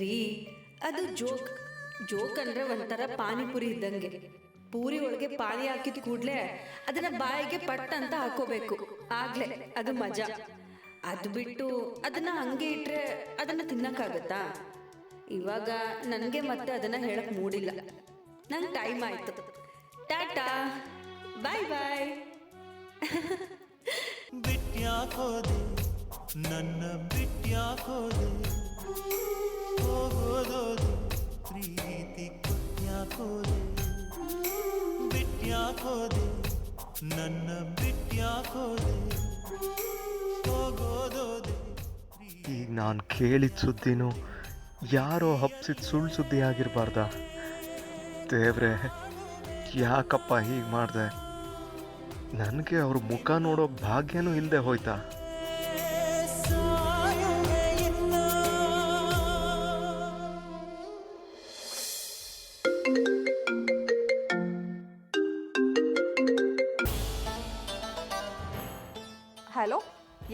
ರೀ ಅದು joke. Joke ಅಂದ್ರೆ ಒಂಥರ ಪಾನಿಪುರಿ ಇದ್ದಂಗೆ. ಪೂರಿ ಒಳಗೆ ಪಾನಿ ಹಾಕಿದ ಕೂಡ್ಲೆ ಅದನ್ನ ಬಾಯಿಗೆ ಪಟ್ ಅಂತ ಹಾಕೋಬೇಕು. ಆಗ್ಲೇ ಅದು ಮಜಾ. ಅದು ಬಿಟ್ಟು ಅದನ್ನ ಹಂಗೆ ಇಟ್ರೆ ಅದನ್ನ ತಿನ್ನಕ್ಕಾಗತ್ತಾ? ಇವಾಗ ನನಗೆ ಮತ್ತೆ ಅದನ್ನ ಹೇಳಕ್ ಮೂಡಿಲ್ಲ. ನಂಗೆ ಟೈಮ್ ಆಯ್ತು. ಟಾಟಾ. ಬಾಯ್ ಬಾಯ್. ಬಿಟ್ಯಾಕೋದೆ ನನ್ನ ಬಿಟ್ಯಾಕೋದೆ ಹೋಗೋದೋದೆ ಪ್ರೀತಿ ಕೊಟ್ಟ್ಯಾಕೋದೆ ಬಿಟ್ಟ್ಯಾಕೋದೆ ನನ್ನ ಬಿಟ್ಟ್ಯಾಕೋದೆ ಹೋಗೋದೋದೆ ಈಗ ನಾನು ಕೇಳಿದ ಸುದ್ದಿನು ಯಾರೋ ಹಪ್ಸಿದ ಸುಳ್ಳು ಸುದ್ದಿ ಆಗಿರಬಾರ್ದ? ದೇವ್ರೆ, ಯಾಕಪ್ಪ ಹೀಗೆ ಮಾಡಿದೆ? ನನಗೆ ಅವ್ರ ಮುಖ ನೋಡೋ ಭಾಗ್ಯನೂ ಇಲ್ಲದೆ ಹೋಯ್ತಾ?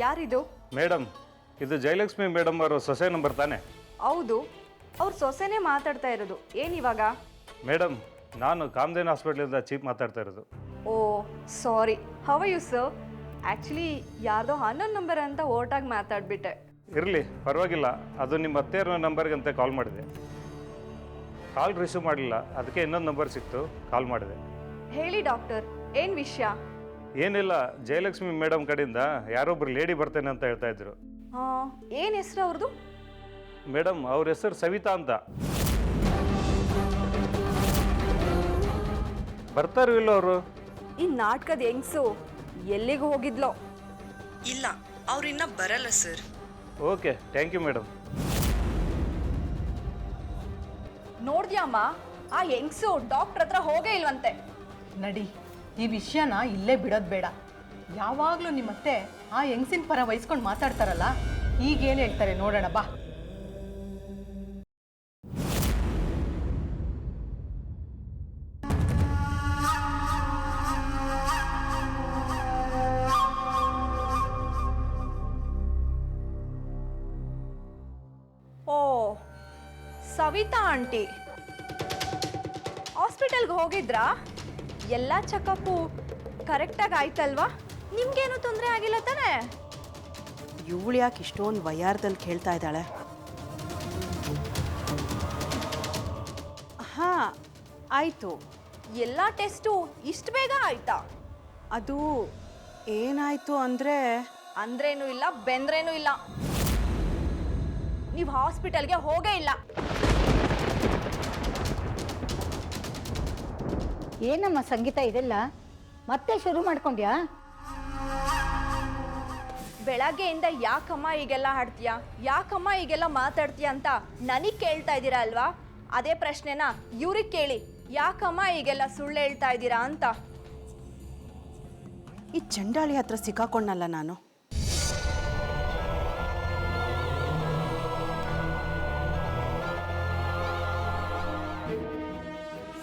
ಯಾರಿದು? ಮೇಡಮ್ ಇದು ಜಯಲಕ್ಷ್ಮಿ ಮೇಡಮ್ ಅವರ ಸೊಸೆ ನಂಬರ್ ತಾನೆ. ಹೌದು ಅವ್ರ ಸೊಸೆನೇ ಮಾತಾಡ್ತಾ ಇರೋದು. ಏನಿವಾಗ ಮೇಡಮ್ ನಾನು ಕಾಮಧೇನ್ ಹಾಸ್ಪಿಟ್ಲಿಂದ ಚೀಪ್ ಮಾತಾಡ್ತಾ ಇರೋದು. ಓ ಸಾರಿ. ಹವ ಯು ಸರ್ ಆ್ಯಕ್ಚುಲಿ ಯಾರ್ದೋ ಹನ್ನೊಂದು ನಂಬರ್ ಅಂತ ಓಟಾಗಿ ಮಾತಾಡ್ಬಿಟ್ಟೆ. ಇರಲಿ ಪರವಾಗಿಲ್ಲ. ಅದು ನಿಮ್ಮ ಅತ್ತೆಯರ ಅಂತ ಕಾಲ್ ಮಾಡಿದೆ. ಕಾಲ್ ರಿಸೀವ್ ಮಾಡಲಿಲ್ಲ ಅದಕ್ಕೆ ಇನ್ನೊಂದು ನಂಬರ್ ಸಿಕ್ತು. ಕಾಲ್ ಮಾಡಿದೆ. ಹೇಳಿ ಡಾಕ್ಟರ್ ಏನು ವಿಷಯ? ಏನಿಲ್ಲ ಜಯಲಕ್ಷ್ಮಿ ಮೇಡಮ್ ಕಡೆಯಿಂದ ಯಾರೊಬ್ರು ಲೇಡಿ ಬರ್ತೇನೆ ಅಂತ ಹೇಳ್ತಾ ಇದ್ರು. ಹಾಂ ಏನು ಹೆಸ್ರು ಅವ್ರದ್ದು ಮೇಡಮ್ ಅವ್ರ ಹೆಸರು ಸವಿತಾ ಅಂತ. ಬರ್ತಾರೋ ಇಲ್ಲೋ ಅವರು? ಈ ನಾಟಕದ ಹೆಂಗ್ಸು ಎಲ್ಲಿಗೂ ಹೋಗಿದ್ಲೋ? ಇಲ್ಲ ಅವ್ರಿನ್ನ ಬರಲ್ಲ sir. Okay thank you madam. ನೋಡ್ದ್ಯಾಮ್ಮ ಆ ಹೆಂಗ್ಸು ಡಾಕ್ಟರ್ ಹತ್ರ ಹೋಗೇ ಇಲ್ವಂತೆ. ನಡಿ ಈ ವಿಷಯನ ಇಲ್ಲೇ ಬಿಡೋದು ಬೇಡ. ಯಾವಾಗಲೂ ನಿಮ್ಮತ್ತೆ ಆ ಹೆಂಗಸಿನ ಪರ ವಹಿಸ್ಕೊಂಡು ಮಾತಾಡ್ತಾರಲ್ಲ ಈಗೇನು ಹೇಳ್ತಾರೆ ನೋಡೋಣ ಬಾ. ಓ, ಸವಿತಾ ಆಂಟಿ. ಹಾಸ್ಪಿಟಲ್ಗೆ ಹೋಗಿದ್ರಾ? ಎಲ್ಲ ಚೆಕಪ್ಪು ಕರೆಕ್ಟಾಗಿ ಆಯ್ತಲ್ವಾ ನಿಮ್ಗೇನು ತೊಂದರೆ ಆಗಿಲ್ಲ ತಾನೇ? ಇವಳು ಯಾಕೆ ಇಷ್ಟೊಂದು ವಯಾರ್ದಲ್ಲಿ ಕೇಳ್ತಾ ಇದ್ದಾಳೆ? ಹಾಂ ಆಯಿತು. ಎಲ್ಲ ಟೆಸ್ಟು ಇಷ್ಟು ಬೇಗ ಆಯ್ತಾ? ಅದು ಏನಾಯಿತು ಅಂದರೆ ಅಂದ್ರೇನು ಇಲ್ಲ ಬೆಂದ್ರೇನು ಇಲ್ಲ. ನೀವು ಹಾಸ್ಪಿಟಲ್ಗೆ ಹೋಗೇ ಇಲ್ಲ. ಏನಮ್ಮ ಸಂಗೀತ ಇದೆಲ್ಲ? ಮತ್ತೆ ಶುರು ಮಾಡ್ಕೊಂಡ್ಯಾ? ಬೆಳಗ್ಗೆಯಿಂದ ಯಾಕಮ್ಮ ಈಗೆಲ್ಲ ಹಾಡ್ತೀಯಾ? ಯಾಕಮ್ಮ ಈಗೆಲ್ಲ ಮಾತಾಡ್ತೀಯ ಅಂತ ನನಗೆ ಕೇಳ್ತಾ ಇದ್ದೀರಾ ಅಲ್ವಾ? ಅದೇ ಪ್ರಶ್ನೆನ ಇವ್ರಿಗೆ ಕೇಳಿ. ಯಾಕಮ್ಮ ಈಗೆಲ್ಲ ಸುಳ್ಳು ಹೇಳ್ತಾ ಇದ್ದೀರಾ ಅಂತ. ಈ ಚಂಡಾಳಿ ಹತ್ರ ಸಿಕ್ಕಾಕೊಂಡಲ್ಲ ನಾನು.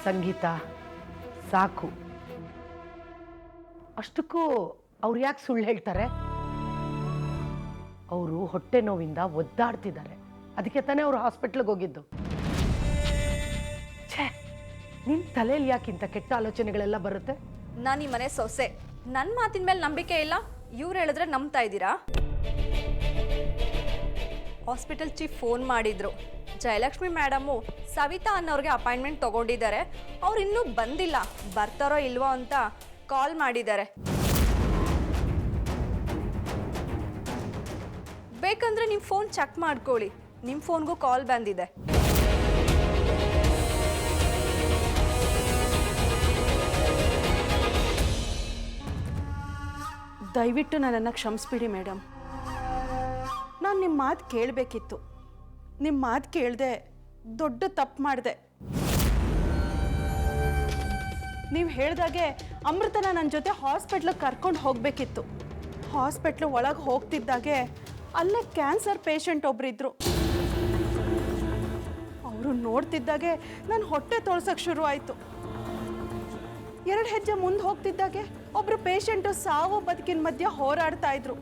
ಸಂಗೀತ. ಸಾಕು. ಅಷ್ಟಕ್ಕೂ ಅವ್ರು ಯಾಕೆ ಸುಳ್ಳು ಹೇಳ್ತಾರೆ? ಅವರು ಹೊಟ್ಟೆ ನೋವಿಂದ ಒದ್ದಾಡ್ತಿದ್ದಾರೆ. ಅದಕ್ಕೆ ತಾನೇ ಅವರು ಹಾಸ್ಪಿಟ್ಲಿಗೆ ಹೋಗಿದ್ದು. ಛೇ ನಿನ್ನ ತಲೆಯಲ್ಲಿ ಯಾಕಿಂತ ಕೆಟ್ಟ ಆಲೋಚನೆಗಳೆಲ್ಲ ಬರುತ್ತೆ? ನಾನು ಈ ಮನೆ ಸೊಸೆ. ನನ್ನ ಮಾತಿನ ಮೇಲೆ ನಂಬಿಕೆ ಇಲ್ಲ. ಇವ್ರು ಹೇಳಿದ್ರೆ ನಂಬ್ತಾ ಇದ್ದೀರಾ? ಹಾಸ್ಪಿಟಲ್ ಚೀಫ್ ಫೋನ್ ಮಾಡಿದ್ರು. ಜಯಲಕ್ಷ್ಮಿ ಮೇಡಮು ಸವಿತಾ ಅನ್ನೋರಿಗೆ ಅಪಾಯಿಂಟ್ಮೆಂಟ್ ತಗೊಂಡಿದ್ದಾರೆ. ಅವ್ರು ಇನ್ನೂ ಬಂದಿಲ್ಲ. ಬರ್ತಾರೋ ಇಲ್ವೋ ಅಂತ ಕಾಲ್ ಮಾಡಿದ್ದಾರೆ. ಬೇಕಂದ್ರೆ ನಿಮ್ಮ ಫೋನ್ ಚೆಕ್ ಮಾಡ್ಕೊಳ್ಳಿ. ನಿಮ್ಮ ಫೋನ್ಗೂ ಕಾಲ್ ಬಂದಿದೆ. ದಯವಿಟ್ಟು ನನ್ನನ್ನು ಕ್ಷಮಿಸ್ಬಿಡಿ, ಮೇಡಮ್. ನಾನು ನಿಮ್ಮ ಮಾತು ಕೇಳಬೇಕಿತ್ತು. ನಿಮ್ಮ ಮಾತು ಕೇಳದೆ ದೊಡ್ಡ ತಪ್ಪು ಮಾಡಿದೆ. ನೀವು ಹೇಳಿದಾಗೆ ಅಮೃತನ ನನ್ನ ಜೊತೆ ಹಾಸ್ಪಿಟ್ಲಿಗೆ ಕರ್ಕೊಂಡು ಹೋಗಬೇಕಿತ್ತು. ಹಾಸ್ಪಿಟ್ಲ್ ಒಳಗೆ ಹೋಗ್ತಿದ್ದಾಗೆ ಅಲ್ಲೇ ಕ್ಯಾನ್ಸರ್ ಪೇಷಂಟ್ ಒಬ್ಬರಿದ್ದರು ಅವರು ನೋಡ್ತಿದ್ದಾಗೆ ನನ್ನ ಹೊಟ್ಟೆ ತೊಳ್ಸೋಕ್ಕೆ ಶುರು ಆಯಿತು. ಎರಡು ಹೆಜ್ಜೆ ಮುಂದೆ ಹೋಗ್ತಿದ್ದಾಗೆ ಒಬ್ಬರು ಪೇಷಂಟು ಸಾವು ಬದುಕಿನ ಮಧ್ಯೆ ಹೋರಾಡ್ತಾ ಇದ್ರು.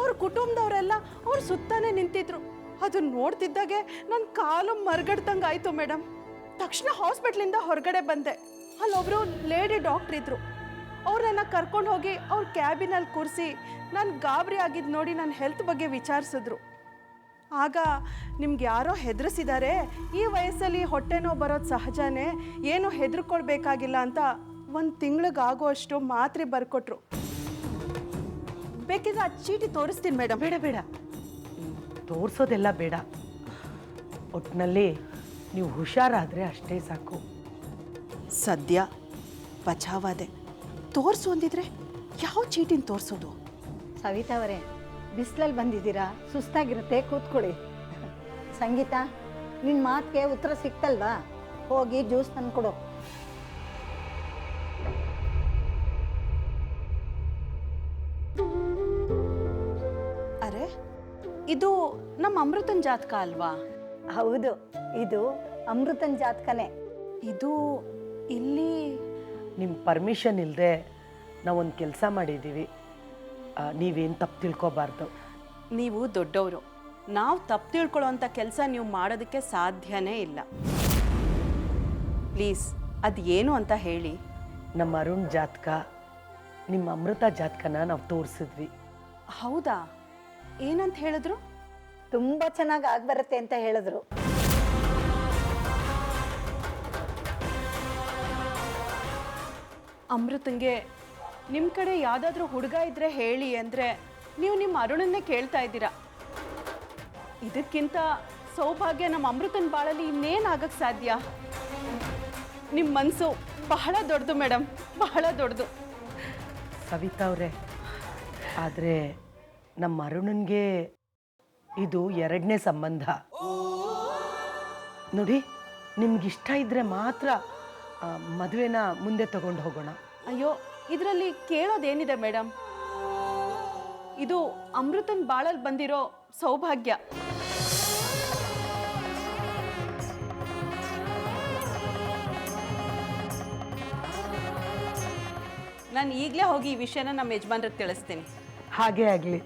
ಅವ್ರ ಕುಟುಂಬದವರೆಲ್ಲ ಅವ್ರ ಸುತ್ತಾನೆ ನಿಂತಿದ್ರು. ಅದನ್ನ ನೋಡ್ತಿದ್ದಾಗೆ ನನ್ನ ಕಾಲು ಮರ್ಗಡ್ದಂಗೆ ಆಯಿತು ಮೇಡಮ್ ತಕ್ಷಣ ಹಾಸ್ಪಿಟ್ಲಿಂದ ಹೊರಗಡೆ ಬಂದೆ. ಅಲ್ಲೊಬ್ರು ಲೇಡಿ ಡಾಕ್ಟ್ರ್ ಇದ್ರು. ನನ್ನ ಕರ್ಕೊಂಡು ಹೋಗಿ ಅವ್ರ ಕ್ಯಾಬಿನಲ್ಲಿ ಕೂರಿಸಿ ನಾನು ಗಾಬರಿ ಆಗಿದ್ದು ನೋಡಿ ನನ್ನ ಹೆಲ್ತ್ ಬಗ್ಗೆ ವಿಚಾರಿಸಿದ್ರು. ಆಗ ನಿಮ್ಗೆ ಯಾರೋ ಹೆದರಿಸಿದ್ದಾರೆ ಈ ವಯಸ್ಸಲ್ಲಿ ಹೊಟ್ಟೆ ನೋವು ಬರೋದು ಸಹಜನೇ ಏನು ಹೆದರ್ಕೊಳ್ಬೇಕಾಗಿಲ್ಲ ಅಂತ ಒಂದು ತಿಂಗಳಿಗಾಗುವಷ್ಟು ಮಾತ್ರೆ ಬರ್ಕೊಟ್ರು. ಬೇಕಿದ್ರೆ ಆ ಚೀಟಿ ತೋರಿಸ್ತೀನಿ ಮೇಡಮ್ ಬೇಡ ಬೇಡ. ತೋರಿಸೋದೆಲ್ಲ ಬೇಡ. ಒಟ್ಟಿನಲ್ಲಿ ನೀವು ಹುಷಾರಾದರೆ ಅಷ್ಟೇ ಸಾಕು. ಸದ್ಯ ಬಚಾವಾದೆ. ತೋರಿಸು ಅಂದಿದ್ರೆ ಯಾವ ಚೀಟಿನ ತೋರಿಸೋದು? ಸವಿತಾ ಅವರೇ ಬಿಸಿಲಲ್ಲಿ ಬಂದಿದ್ದೀರಾ? ಸುಸ್ತಾಗಿರುತ್ತೆ ಕೂತ್ಕೊಳ್ಳಿ. ಸಂಗೀತ ನಿನ್ನ ಮಾತಿಗೆ ಉತ್ತರ ಸಿಕ್ತಲ್ವಾ? ಹೋಗಿ ಜ್ಯೂಸ್ ತಂದ್ಕೊಡು. ಅಮೃತನ್ ಜಾತಕ ಅಲ್ವಾ? ಹೌದು ಇದು ಅಮೃತನ್ ಜಾತಕನೇ. ಇದು ಇಲ್ಲಿ ನಿಮ್ಮ ಪರ್ಮಿಷನ್ ಇಲ್ಲದೆ ನಾವೊಂದು ಕೆಲಸ ಮಾಡಿದ್ದೀವಿ ನೀವೇನು ತಪ್ಪು ತಿಳ್ಕೊಬಾರ್ದು. ನೀವು ದೊಡ್ಡವರು. ನಾವು ತಪ್ಪು ತಿಳ್ಕೊಳ್ಳೋಂಥ ಕೆಲಸ ನೀವು ಮಾಡೋದಕ್ಕೆ ಸಾಧ್ಯನೇ ಇಲ್ಲ. ಪ್ಲೀಸ್ ಅದು ಏನು ಅಂತ ಹೇಳಿ. ನಮ್ಮ ಅರುಣ್ ಜಾತಕ ನಿಮ್ಮ ಅಮೃತ ಜಾತಕನ ನಾವು ತೋರಿಸಿದ್ವಿ. ಹೌದಾ? ಏನಂತ ಹೇಳಿದ್ರು? ತುಂಬ ಚೆನ್ನಾಗಿ ಆಗ್ಬರುತ್ತೆ ಅಂತ ಹೇಳಿದ್ರು. ಅಮೃತಂಗೆ ನಿಮ್ಮ ಕಡೆ ಯಾವುದಾದ್ರೂ ಹುಡುಗ ಇದ್ರೆ ಹೇಳಿ ಅಂದರೆ ನೀವು ನಿಮ್ಮ ಅರುಣನ್ನೇ ಕೇಳ್ತಾ ಇದ್ದೀರಾ. ಇದಕ್ಕಿಂತ ಸೌಭಾಗ್ಯ ನಮ್ಮ ಅಮೃತನ ಬಾಳಲ್ಲಿ ಇನ್ನೇನು ಆಗಕ್ಕೆ ಸಾಧ್ಯ? ನಿಮ್ಮ ಮನಸ್ಸು ಬಹಳ ದೊಡ್ಡದು ಮೇಡಮ್ ಬಹಳ ದೊಡ್ಡದು. ಸವಿತಾ ಅವರೇ ಆದರೆ ನಮ್ಮ ಅರುಣನ್ಗೆ ಇದು ಎರಡನೇ ಸಂಬಂಧ. ನೋಡಿ ನಿಮ್ಗಿಷ್ಟ ಇದ್ರೆ ಮಾತ್ರ ಮದುವೆನ ಮುಂದೆ ತಗೊಂಡು ಹೋಗೋಣ. ಅಯ್ಯೋ ಇದರಲ್ಲಿ ಕೇಳೋದೇನಿದೆ ಮೇಡಮ್ ಇದು ಅಮೃತನ್ ಬಾಳಲ್ಲಿ ಬಂದಿರೋ ಸೌಭಾಗ್ಯ. ನಾನು ಈಗಲೇ ಹೋಗಿ ಈ ವಿಷಯನ ನಮ್ಮ ಯಜಮಾನ್ರಿಗೆ ತಿಳಿಸ್ತೀನಿ. ಹಾಗೇ ಆಗಲಿ.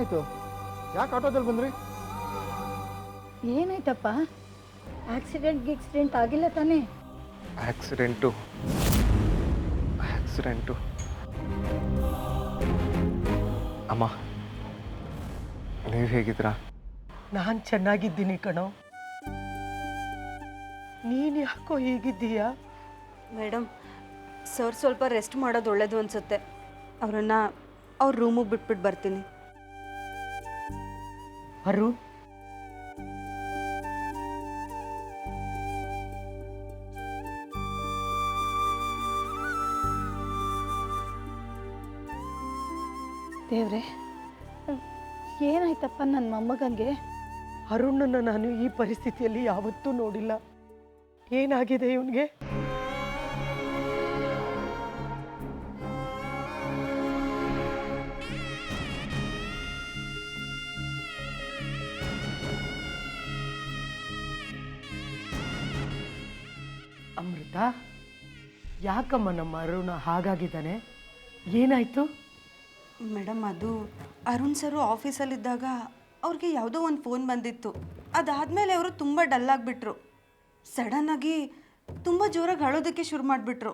ಏನಾಯ್ತು? ಯಾಕೆ ಆಟೋದಲ್ಲಿ ಬಂದ್ರಿ? ಏನಾಯ್ತಪ್ಪ? ಆಕ್ಸಿಡೆಂಟ್ ಗಿಕ್ಸಿಡೆಂಟ್ ಆಗಿಲ್ಲ ತಾನೇ? ಆಕ್ಸಿಡೆಂಟು. ಆಕ್ಸಿಡೆಂಟು. ಅಮ್ಮ ನೀವು ಹೇಗಿದ್ದೀರಾ? ನಾನು ಚೆನ್ನಾಗಿದ್ದೀನಿ ಕಣೋ. ನೀನು ಯಾಕೋ ಹೀಗಿದ್ದೀಯಾ? ಮೇಡಮ್ ಸರ್ ಸ್ವಲ್ಪ ರೆಸ್ಟ್ ಮಾಡೋದು ಒಳ್ಳೇದು ಅನ್ಸುತ್ತೆ. ಅವರನ್ನು ಅವ್ರ ರೂಮಿಗೆ ಬಿಟ್ಬಿಟ್ಟು ಬರ್ತೀನಿ. ಅರುಣ್ ದೇವ್ರೆ ಏನಾಯ್ತಪ್ಪ ನನ್ನ ಮೊಮ್ಮಗಂಗೆ ಅರುಣನ್ನು ನಾನು ಈ ಪರಿಸ್ಥಿತಿಯಲ್ಲಿ ಯಾವತ್ತೂ ನೋಡಿಲ್ಲ. ಏನಾಗಿದೆ ಇವನಿಗೆ? ಅಮೃತ ಯಾಕಮ್ಮ ನಮ್ಮ ಅರುಣ ಹಾಗಾಗಿದ್ದಾನೆ? ಏನಾಯ್ತು? ಮೇಡಮ್, ಅದು ಅರುಣ್ ಸರು ಆಫೀಸಲ್ಲಿದ್ದಾಗ ಅವ್ರಿಗೆ ಯಾವುದೋ ಒಂದು ಫೋನ್ ಬಂದಿತ್ತು. ಅದಾದಮೇಲೆ ಅವರು ತುಂಬ ಡಲ್ ಆಗಿಬಿಟ್ರು. ಸಡನ್ನಾಗಿ ತುಂಬ ಜೋರಾಗಿ ಅಳೋದಕ್ಕೆ ಶುರು ಮಾಡಿಬಿಟ್ರು.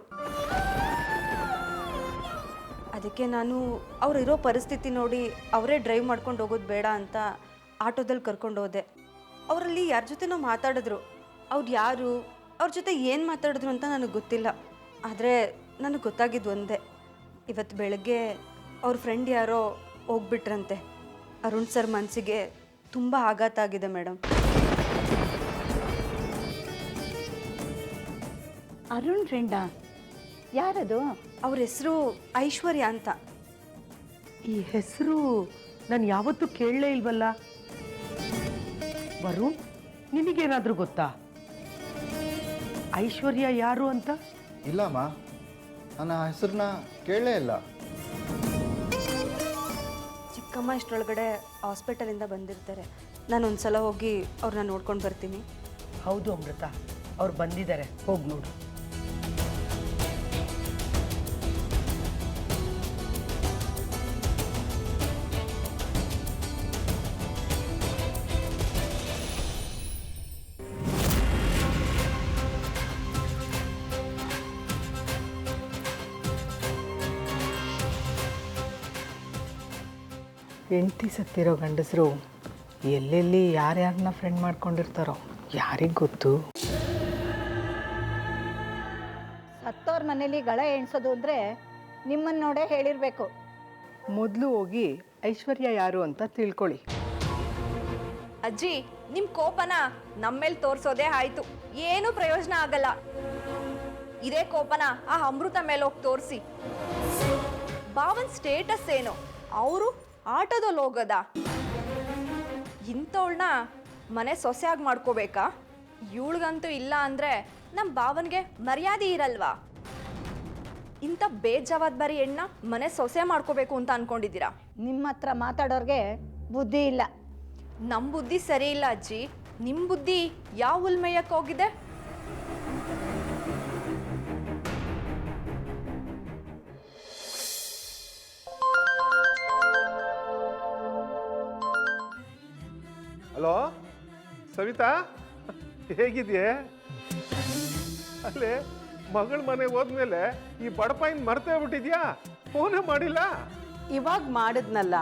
ಅದಕ್ಕೆ ನಾನು ಅವ್ರು ಇರೋ ಪರಿಸ್ಥಿತಿ ನೋಡಿ ಅವರೇ ಡ್ರೈವ್ ಮಾಡ್ಕೊಂಡು ಹೋಗೋದು ಬೇಡ ಅಂತ ಆಟೋದಲ್ಲಿ ಕರ್ಕೊಂಡು ಹೋದೆ. ಅವರಲ್ಲಿ ಯಾರ ಜೊತೆನೋ ಮಾತಾಡಿದ್ರು. ಅವ್ರು ಯಾರು? ಅವ್ರ ಜೊತೆ ಏನು ಮಾತಾಡಿದ್ರು ಅಂತ ನನಗೆ ಗೊತ್ತಿಲ್ಲ. ಆದರೆ ನನಗೆ ಗೊತ್ತಾಗಿದ್ದು ಒಂದೇ. ಇವತ್ತು ಬೆಳಗ್ಗೆ ಅವ್ರ ಫ್ರೆಂಡ್ ಯಾರೋ ಹೋಗ್ಬಿಟ್ರಂತೆ. ಅರುಣ್ ಸರ್ ಮನಸ್ಸಿಗೆ ತುಂಬ ಆಘಾತ ಆಗಿದೆ ಮೇಡಮ್ ಅರುಣ್ ಫ್ರೆಂಡಾ? ಯಾರದು? ಅವ್ರ ಹೆಸರು ಐಶ್ವರ್ಯ ಅಂತ. ಈ ಹೆಸರು ನಾನು ಯಾವತ್ತೂ ಕೇಳಲೇ ಇಲ್ವಲ್ಲ? ವರುಣ್ ನಿನಗೇನಾದರೂ ಗೊತ್ತಾ? ಐಶ್ವರ್ಯ ಯಾರು ಅಂತ? ಇಲ್ಲಮ್ಮ ನನ್ನ ಹೆಸರನ್ನ ಕೇಳಲೇ ಇಲ್ಲ. ಚಿಕ್ಕಮ್ಮ ಇಷ್ಟರೊಳಗಡೆ ಹಾಸ್ಪಿಟಲಿಂದ ಬಂದಿರ್ತಾರೆ. ನಾನು ಒಂದ್ಸಲ ಹೋಗಿ ಅವ್ರನ್ನ ನೋಡ್ಕೊಂಡು ಬರ್ತೀನಿ. ಹೌದು ಅಮೃತ ಅವ್ರು ಬಂದಿದ್ದಾರೆ. ಹೋಗಿ ನೋಡು. ಹೆಂಡತಿ ಸತ್ತಿರೋ ಗಂಡಸರು ಎಲ್ಲೆಲ್ಲಿ ಯಾರ್ಯಾರನ್ನ ಫ್ರೆಂಡ್ ಮಾಡ್ಕೊಂಡಿರ್ತಾರೋ ಯಾರಿಗೆ ಗೊತ್ತು? ಸತ್ತೋರ್ ಮನೇಲಿ ಗಳ ಎಣಿಸೋದು ಅಂದರೆ ನಿಮ್ಮನ್ನು ನೋಡೇ ಹೇಳಿರಬೇಕು. ಮೊದಲು ಹೋಗಿ ಐಶ್ವರ್ಯ ಯಾರು ಅಂತ ತಿಳ್ಕೊಳ್ಳಿ. ಅಜ್ಜಿ ನಿಮ್ ಕೋಪನ ನಮ್ಮೇಲ್ ತೋರ್ಸೋದೇ ಆಯ್ತು. ಏನು ಪ್ರಯೋಜನ ಆಗಲ್ಲ. ಇದೇ ಕೋಪನ ಆ ಅಮೃತ ಮೇಲೆ ಹೋಗಿ ತೋರಿಸಿ. ಬಾವನ್ ಸ್ಟೇಟಸ್ ಏನು? ಅವರು ಆಟೋದಲ್ಲಿ ಹೋಗೋದಾ ಇಂಥವಳನ್ನ ಮನೆ ಸೊಸೆಯಾಗಿ ಮಾಡ್ಕೋಬೇಕಾ? ಇವಳಿಗಂತೂ ಇಲ್ಲ ಅಂದರೆ ನಮ್ಮ ಭಾವನಿಗೆ ಮರ್ಯಾದೆ ಇರಲ್ವಾ? ಇಂಥ ಬೇಜವಾಬ್ದಾರಿ ಹೆಣ್ಣ ಮನೆ ಸೊಸೆ ಮಾಡ್ಕೋಬೇಕು ಅಂತ ಅನ್ಕೊಂಡಿದ್ದೀರಾ? ನಿಮ್ಮ ಹತ್ರ ಮಾತಾಡೋರ್ಗೆ ಬುದ್ಧಿ ಇಲ್ಲ. ನಮ್ಮ ಬುದ್ಧಿ ಸರಿ ಇಲ್ಲ ಅಜ್ಜಿ. ನಿಮ್ಮ ಬುದ್ಧಿ ಯಾವ ಉಲ್ಮೆಯಕ್ಕೆ ಹೋಗಿದೆ? ಸವಿತಾ ಹೇಗಿದೆಯೇ? ಅಲ್ಲೇ ಮಗಳ ಮನೆಗೆ ಹೋದ್ಮೇಲೆ ಈ ಬಡಪಾಯಿನ ಮರ್ತೇ ಬಿಟ್ಟಿದ್ಯಾ ಫೋನೇ ಮಾಡಿಲ್ಲ. ಇವಾಗ ಮಾಡಿದ್ನಲ್ಲ.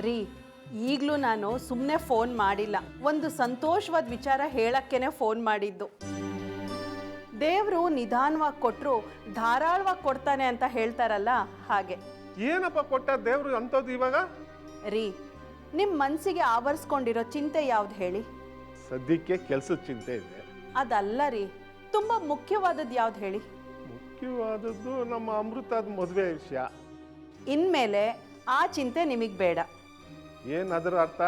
ರೀ ಈಗಲೂ ನಾನು ಸುಮ್ಮನೆ ಫೋನ್ ಮಾಡಿಲ್ಲ. ಒಂದು ಸಂತೋಷವಾದ ವಿಚಾರ ಹೇಳಕ್ಕೇನೆ ಫೋನ್ ಮಾಡಿದ್ದು. ದೇವರು ನಿಧಾನವಾಗಿ ಕೊಟ್ಟರು ಧಾರಾಳವಾಗಿ ಕೊಡ್ತಾನೆ ಅಂತ ಹೇಳ್ತಾರಲ್ಲ ಹಾಗೆ. ಏನಪ್ಪ ಕೊಟ್ಟ ದೇವರು ಅಂತದ್ದು ಇವಾಗ? ರೀ ನಿಮ್ಮ ಮನಸ್ಸಿಗೆ ಆವರಿಸ್ಕೊಂಡಿರೋ ಚಿಂತೆ ಯಾವ್ದು ಹೇಳಿ? ಸದ್ಯಕ್ಕೆ ಕೆಲಸದ ಚಿಂತೆ ಇದೆ. ಅದಲ್ಲ ರೀ ತುಂಬ ಮುಖ್ಯವಾದದ್ದು ಯಾವ್ದು ಹೇಳಿ? ಮುಖ್ಯವಾದದ್ದು ನಮ್ಮ ಅಮೃತದ ಮದುವೆ ವಿಷಯ. ಇನ್ಮೇಲೆ ಆ ಚಿಂತೆ ನಿಮಗೆ ಬೇಡ. ಏನು ಅದರ ಅರ್ಥ?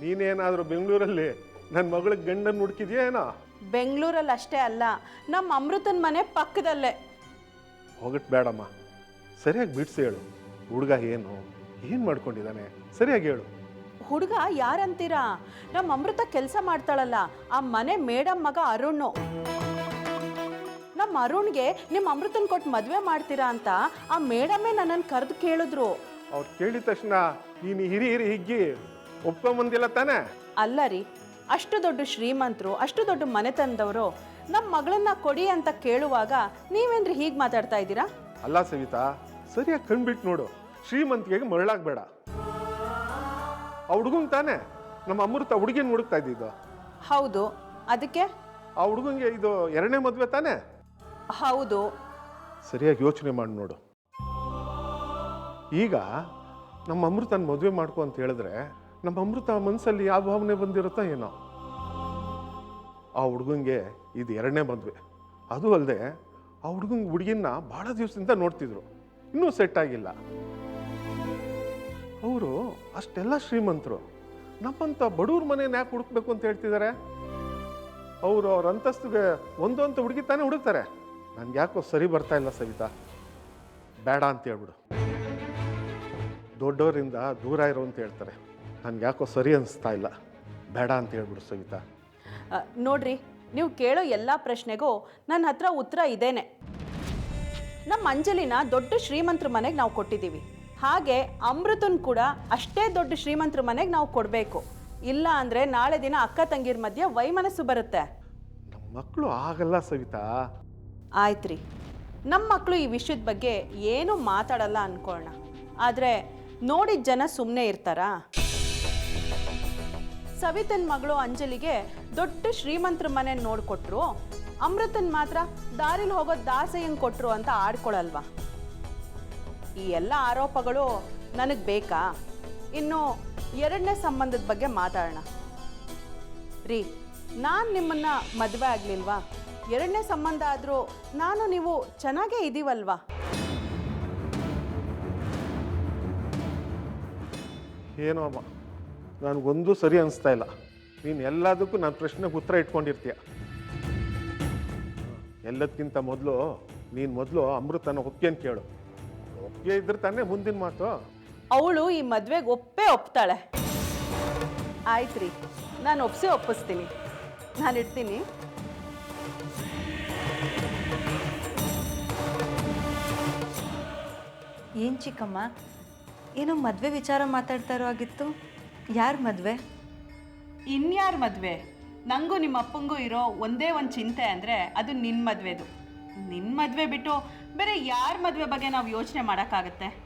ನೀನೇನಾದರೂ ಬೆಂಗಳೂರಲ್ಲಿ ನನ್ನ ಮಗಳಿಗೆ ಗಂಡನ ಹುಡುಕಿದ್ಯಾ ಏನೋ ಬೆಂಗಳೂರಲ್ಲಿ ಅಷ್ಟೇ ಅಲ್ಲ ನಮ್ಮ ಅಮೃತನ ಮನೆ ಪಕ್ಕದಲ್ಲೇ. ಹೋಗಟ್ ಬೇಡಮ್ಮ. ಸರಿಯಾಗಿ ಬಿಡ್ಸಿ ಹೇಳು ಹುಡುಗ ಏನು? ಏನು ಮಾಡ್ಕೊಂಡಿದ್ದಾನೆ? ಸರಿಯಾಗಿ ಹೇಳು. ಹುಡುಗ ಯಾರಂತೀರಾ? ನಮ್ಮ ಅಮೃತ ಕೆಲಸ ಮಾಡ್ತಾಳಲ್ಲ ಆ ಮನೆ ಮೇಡಮ್ ಮಗ ಅರುಣ್. ನಮ್ಮ ಅರುಣ್ಗೆ ನಿಮ್ಮ ಅಮೃತನ್ ಕೊಟ್ಟು ಮದುವೆ ಮಾಡ್ತೀರಾ ಅಂತ ಆ ಮೇಡಮೇ ನನ್ನನ್ನು ಕರೆದು ಕೇಳಿದ್ರು. ಅವ್ರು ಕೇಳಿದ ತಕ್ಷಣ ನೀನು ಹಿರಿ ಹಿರಿ ಹಿಗ್ಗಿ ಒಪ್ಕೊಂಬಂದಿಲ್ಲ ತಾನೇ? ಅಲ್ಲ ರೀ ಅಷ್ಟು ದೊಡ್ಡ ಶ್ರೀಮಂತರು ಅಷ್ಟು ದೊಡ್ಡ ಮನೆತನದವರು ನಮ್ಮ ಮಗಳನ್ನ ಕೊಡಿ ಅಂತ ಕೇಳುವಾಗ ನೀವೇನ್ರಿ ಹೀಗೆ ಮಾತಾಡ್ತಾ ಇದ್ದೀರಾ? ಅಲ್ಲ ಸವಿತಾ ಸರಿಯಾಗಿ ಕಣ್ಬಿಟ್ಟು ನೋಡು. ಶ್ರೀಮಂತಿಗೆ ಮರಳಾಗಬೇಡ. ಆ ಹುಡುಗಂಗೆ ತಾನೇ ನಮ್ಮ ಅಮೃತ ಹುಡುಗಿನ ಹುಡುಕ್ತಾ ಇದ್ದಿದ್ದು. ಹೌದು ಅದಕ್ಕೆ? ಆ ಹುಡುಗಂಗೆ ಇದು ಎರಡನೇ ಮದುವೆ ತಾನೇ? ಹೌದು. ಸರಿಯಾಗಿ ಯೋಚನೆ ಮಾಡಿ ನೋಡು. ಈಗ ನಮ್ಮ ಅಮೃತನ ಮದುವೆ ಮಾಡ್ಕೊ ಅಂತ ಹೇಳಿದ್ರೆ ನಮ್ಮ ಅಮೃತ ಮನಸ್ಸಲ್ಲಿ ಯಾವ ಭಾವನೆ ಬಂದಿರುತ್ತೋ ಏನೋ. ಆ ಹುಡುಗಂಗೆ ಇದು ಎರಡನೇ ಮದುವೆ. ಅದು ಅಲ್ಲದೆ ಆ ಹುಡುಗಂಗೆ ಹುಡುಗಿನ ಭಾಳ ದಿವಸದಿಂದ ನೋಡ್ತಿದ್ರು. ಇನ್ನೂ ಸೆಟ್ ಆಗಿಲ್ಲ. ಅವರು ಅಷ್ಟೆಲ್ಲ ಶ್ರೀಮಂತರು. ನಮ್ಮಂಥ ಬಡವ್ರ ಮನೇನ ಯಾಕೆ ಹುಡುಕ್ಬೇಕು ಅಂತ ಹೇಳ್ತಿದ್ದಾರೆ ಅವರು ಅವ್ರ ಅಂತಸ್ತಿಗೆ ಒಂದೊಂದು ಹುಡುಗಿ ತಾನೇ ಹುಡುಕ್ತಾರೆ. ನನ್ಗೆ ಯಾಕೋ ಸರಿ ಬರ್ತಾ ಇಲ್ಲ ಸವಿತಾ. ಬೇಡ ಅಂತ ಹೇಳ್ಬಿಡು. ದೊಡ್ಡವರಿಂದ ದೂರ ಇರೋ ಅಂತ ಹೇಳ್ತಾರೆ. ನನ್ಗೆ ಯಾಕೋ ಸರಿ ಅನಿಸ್ತಾ ಇಲ್ಲ. ಬೇಡ ಅಂತ ಹೇಳ್ಬಿಡು ಸವಿತಾ. ನೋಡ್ರಿ, ನೀವು ಕೇಳೋ ಎಲ್ಲ ಪ್ರಶ್ನೆಗೂ ನನ್ನ ಹತ್ರ ಉತ್ತರ ಇದೇನೆ. ನಮ್ಮ ಅಂಜಲಿನ ದೊಡ್ಡ ಶ್ರೀಮಂತರ ಮನೆಗೆ ನಾವು ಕೊಟ್ಟಿದ್ದೀವಿ. ಹಾಗೆ ಅಮೃತನ್ ಕೂಡ ಅಷ್ಟೇ ದೊಡ್ಡ ಶ್ರೀಮಂತರ ಮನೆಗೆ ನಾವು ಕೊಡಬೇಕು. ಇಲ್ಲ ಅಂದರೆ ನಾಳೆ ದಿನ ಅಕ್ಕ ತಂಗಿರ ಮಧ್ಯೆ ವೈಮನಸ್ಸು ಬರುತ್ತೆ. ನಮ್ಮ ಮಕ್ಕಳು ಆಗಲ್ಲ ಸವಿತಾ. ಆಯ್ತು ರೀ ನಮ್ಮ ಮಕ್ಕಳು ಈ ವಿಷಯದ ಬಗ್ಗೆ ಏನೂ ಮಾತಾಡಲ್ಲ ಅನ್ಕೋಣ ಆದರೆ ನೋಡಿದ ಜನ ಸುಮ್ಮನೆ ಇರ್ತಾರಾ? ಸವಿತನ್ ಮಗಳು ಅಂಜಲಿಗೆ ದೊಡ್ಡ ಶ್ರೀಮಂತರ ಮನೆ ನೋಡ್ಕೊಟ್ರು. ಅಮೃತನ್ ಮಾತ್ರ ದಾರಿಲಿ ಹೋಗೋ ದಾಸಯ್ಯಂಗೆ ಕೊಟ್ರು ಅಂತ ಆಡ್ಕೊಳಲ್ವಾ? ಈ ಎಲ್ಲ ಆರೋಪಗಳು ನನಗೆ ಬೇಕಾ? ಇನ್ನು ಎರಡನೇ ಸಂಬಂಧದ ಬಗ್ಗೆ ಮಾತಾಡೋಣ. ರೀ, ನಾನು ನಿಮ್ಮನ್ನ ಮದುವೆ ಆಗಲಿಲ್ವಾ? ಎರಡನೇ ಸಂಬಂಧ ಆದರೂ ನಾನು ನೀವು ಚೆನ್ನಾಗೇ ಇದೀವಲ್ವಾ? ಏನೋ ಅಮ್ಮ, ನನಗೊಂದು ಸರಿ ಅನಿಸ್ತಾ ಇಲ್ಲ. ನೀನು ಎಲ್ಲದಕ್ಕೂ ನನ್ನ ಪ್ರಶ್ನೆಗೆ ಉತ್ತರ ಇಟ್ಕೊಂಡಿರ್ತೀಯ. ಎಲ್ಲದಕ್ಕಿಂತ ಮೊದಲು, ನೀನು ಮೊದಲು ಅಮೃತನ ಒಪ್ಪಿಗೆನ್ ಕೇಳು. ಒಪ್ಪಿಗೆ ಇದ್ರೆ ತಾನೇ ಮುಂದಿನ ಮಾತು. ಅವಳು ಈ ಮದ್ವೆಗೆ ಒಪ್ಪೇ ಒಪ್ತಾಳೆ. ಆಯ್ತ್ರಿ ರೀ ನಾನು ಒಪ್ಸೇ ಒಪ್ಪಿಸ್ತೀನಿ. ನಾನು ಇಡ್ತೀನಿ. ಏನು ಚಿಕ್ಕಮ್ಮ? ಏನೋ ಮದುವೆ ವಿಚಾರ ಮಾತಾಡ್ತಾ ಇರೋ ಆಗಿತ್ತು ಯಾರ ಮದುವೆ? ಇನ್ಯಾರ ಮದುವೆ? ನನಗೂ ನಿಮ್ಮ ಅಪ್ಪಂಗೂ ಇರೋ ಒಂದೇ ಒಂದು ಚಿಂತೆ ಅಂದರೆ ಅದು ನಿನ್ನ ಮದುವೆದು. ನಿನ್ನ ಮದುವೆ ಬಿಟ್ಟು ಬೇರೆ ಯಾರ ಮದುವೆ ಬಗ್ಗೆ ನಾವು ಯೋಚನೆ ಮಾಡೋಕ್ಕಾಗತ್ತೆ?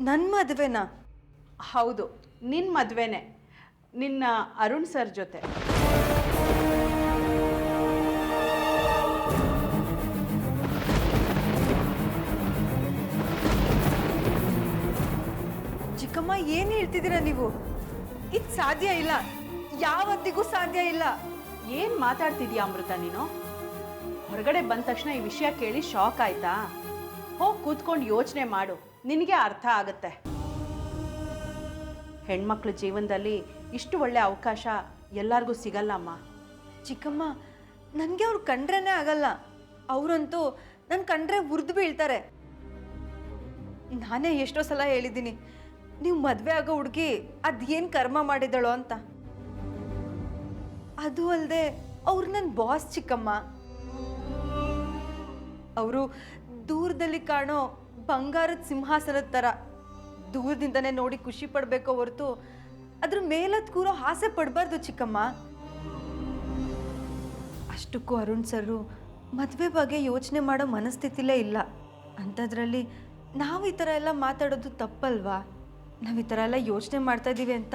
ನನ್ನ ಮದುವೆನಾ? ಹೌದು ನಿನ್ನ ಮದುವೆನೇ. ನಿನ್ನ ಅರುಣ್ ಸರ್ ಜೊತೆ. ಚಿಕ್ಕಮ್ಮ ಏನು ಹೇಳ್ತಿದ್ದೀರಾ ನೀವು? ಇದು ಸಾಧ್ಯ ಇಲ್ಲ. ಯಾವತ್ತಿಗೂ ಸಾಧ್ಯ ಇಲ್ಲ. ಏನು ಮಾತಾಡ್ತಿದ್ಯಾ ಅಮೃತ ನೀನು? ಹೊರಗಡೆ ಬಂದ ತಕ್ಷಣ ಈ ವಿಷಯ ಕೇಳಿ ಶಾಕ್ ಆಯ್ತಾ? ಹೋಗಿ ಕೂತ್ಕೊಂಡು ಯೋಚನೆ ಮಾಡು. ನಿನಗೆ ಅರ್ಥ ಆಗುತ್ತೆ. ಹೆಣ್ಮಕ್ಳ ಜೀವನದಲ್ಲಿ ಇಷ್ಟು ಒಳ್ಳೆ ಅವಕಾಶ ಎಲ್ಲರಿಗೂ ಸಿಗಲ್ಲಮ್ಮ. ಚಿಕ್ಕಮ್ಮ, ನನಗೆ ಅವ್ರು ಕಂಡ್ರೇ ಆಗಲ್ಲ. ಅವರಂತೂ ನನ್ನ ಕಂಡ್ರೆ ಉರಿದು ಬೀಳ್ತಾರೆ. ನಾನೇ ಎಷ್ಟೋ ಸಲ ಹೇಳಿದ್ದೀನಿ, ನೀವು ಮದುವೆ ಆಗೋ ಹುಡುಗಿ ಅದೇನು ಕರ್ಮ ಮಾಡಿದಳೋ ಅಂತ. ಅದು ಅಲ್ಲದೆ ಅವ್ರು ನನ್ನ ಬಾಸ್ ಚಿಕ್ಕಮ್ಮ. ಅವರು ದೂರದಲ್ಲಿ ಕಾಣೋ ಬಂಗಾರದ ಸಿಂಹಾಸನದ ಥರ ದೂರದಿಂದನೇ ನೋಡಿ ಖುಷಿ ಪಡಬೇಕೋ ಹೊರತು ಅದ್ರ ಮೇಲದ್ ಕೂರೋ ಆಸೆ ಪಡಬಾರ್ದು ಚಿಕ್ಕಮ್ಮ. ಅಷ್ಟಕ್ಕೂ ಅರುಣ್ ಸರ್ ಮದುವೆ ಬಗ್ಗೆ ಯೋಚನೆ ಮಾಡೋ ಮನಸ್ಥಿತಿಲೇ ಇಲ್ಲ. ಅಂಥದ್ರಲ್ಲಿ ನಾವು ಈ ಥರ ಎಲ್ಲ ಮಾತಾಡೋದು ತಪ್ಪಲ್ವಾ? ನಾವು ಈ ಥರ ಎಲ್ಲ ಯೋಚನೆ ಮಾಡ್ತಾ ಇದ್ದೀವಿ ಅಂತ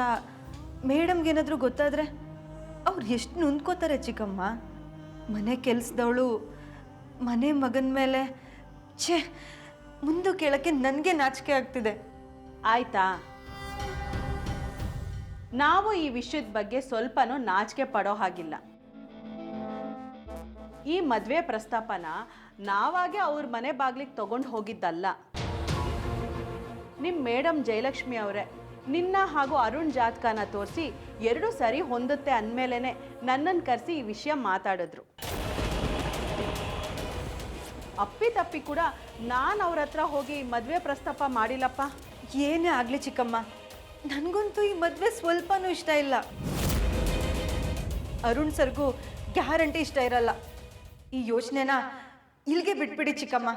ಮೇಡಮ್ಗೇನಾದರೂ ಗೊತ್ತಾದರೆ ಅವ್ರು ಎಷ್ಟು ನೊಂದ್ಕೋತಾರೆ ಚಿಕ್ಕಮ್ಮ? ಮನೆ ಕೆಲಸದವಳು ಮನೆ ಮಗನ ಮೇಲೆ, ಛೇ, ಮುಂದೆ ಕೇಳಕ್ಕೆ ನನಗೆ ನಾಚಿಕೆ ಆಗ್ತಿದೆ. ಆಯ್ತಾ? ನಾವು ಈ ವಿಷಯದ ಬಗ್ಗೆ ಸ್ವಲ್ಪನೂ ನಾಚಿಕೆ ಪಡೋ ಹಾಗಿಲ್ಲ. ಈ ಮದುವೆ ಪ್ರಸ್ತಾಪನ ನಾವಾಗೆ ಅವ್ರ ಮನೆ ಬಾಗ್ಲಿಗೆ ತಗೊಂಡು ಹೋಗಿದ್ದಲ್ಲ. ನಿಮ್ಮ ಮೇಡಮ್ ಜಯಲಕ್ಷ್ಮಿ ಅವರೇ, ನಿನ್ನ ಹಾಗೂ ಅರುಣ್ ಜಾತಕನ ತೋರಿಸಿ ಎರಡು ಸರಿ ಹೊಂದುತ್ತೆ ಅಂದಮೇಲೆ ನನ್ನನ್ನು ಕರೆಸಿ ಈ ವಿಷಯ ಮಾತಾಡಿದ್ರು. ಅಪ್ಪಿ ತಪ್ಪಿ ಕೂಡ ನಾನು ಅವ್ರ ಹತ್ರ ಹೋಗಿ ಮದುವೆ ಪ್ರಸ್ತಾಪ ಮಾಡಿಲ್ಲಪ್ಪ. ಏನೇ ಆಗಲಿ ಚಿಕ್ಕಮ್ಮ, ನನಗಂತೂ ಈ ಮದುವೆ ಸ್ವಲ್ಪನೂ ಇಷ್ಟ ಇಲ್ಲ. ಅರುಣ್ ಸರ್ಗೂ ಗ್ಯಾರಂಟಿ ಇಷ್ಟ ಇರಲ್ಲ. ಈ ಯೋಚನೆನ ಇಲ್ಲಿಗೆ ಬಿಟ್ಬಿಡಿ ಚಿಕ್ಕಮ್ಮ.